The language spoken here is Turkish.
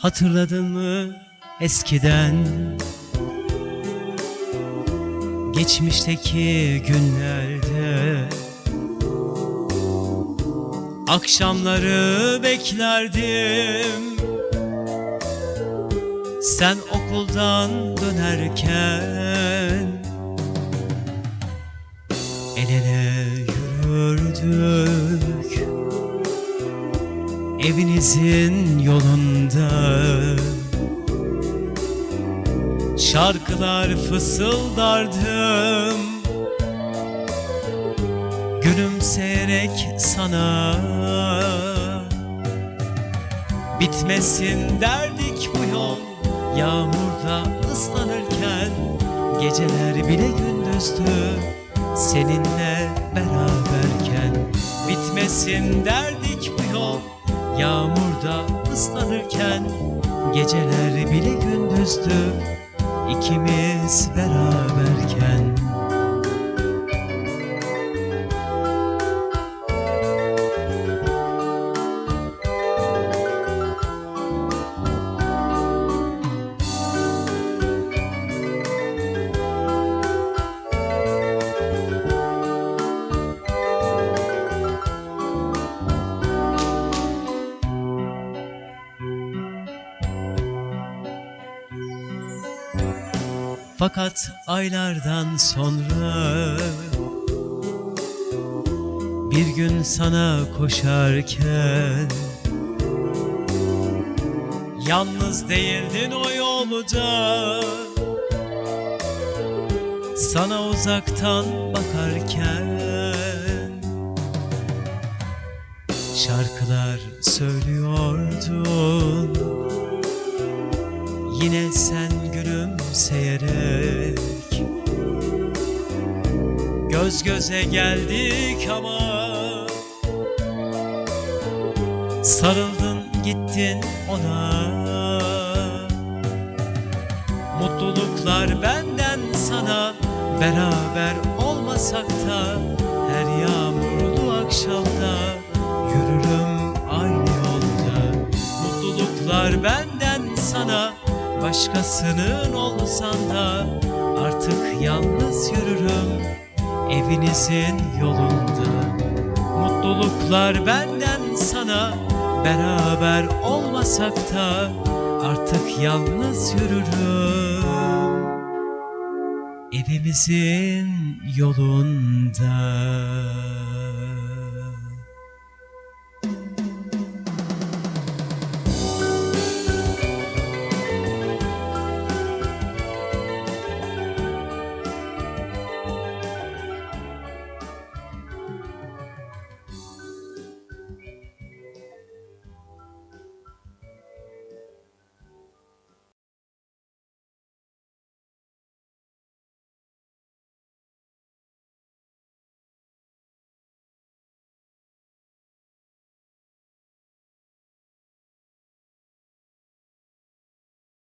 Hatırladın mı eskiden? Geçmişteki günlerde. Akşamları beklerdim. Sen okuldan dönerken El ele yürürdük Evinizin yolunda. Şarkılar fısıldardım. Gülümseyerek sana. Bitmesin derdik bu yol. Yağmurda ıslanırken Geceler bile gündüzdü. Seninle beraberken Bitmesin derdik bu yol Yağmurda ıslanırken Geceler bile gündüzdü. İkimiz beraberken Fakat aylardan sonra Bir gün sana koşarken Yalnız değildin o yolda. Sana uzaktan bakarken Şarkılar söylüyordun Yine sen gülümseyerek Göz göze geldik ama Sarıldın gittin ona. Mutluluklar benden sana Beraber olmasak da Her yağmurlu Başkasının olsan da Artık yalnız yürürüm Evinizin yolunda. Mutluluklar benden sana Beraber olmasak da Artık yalnız yürürüm Evimizin yolunda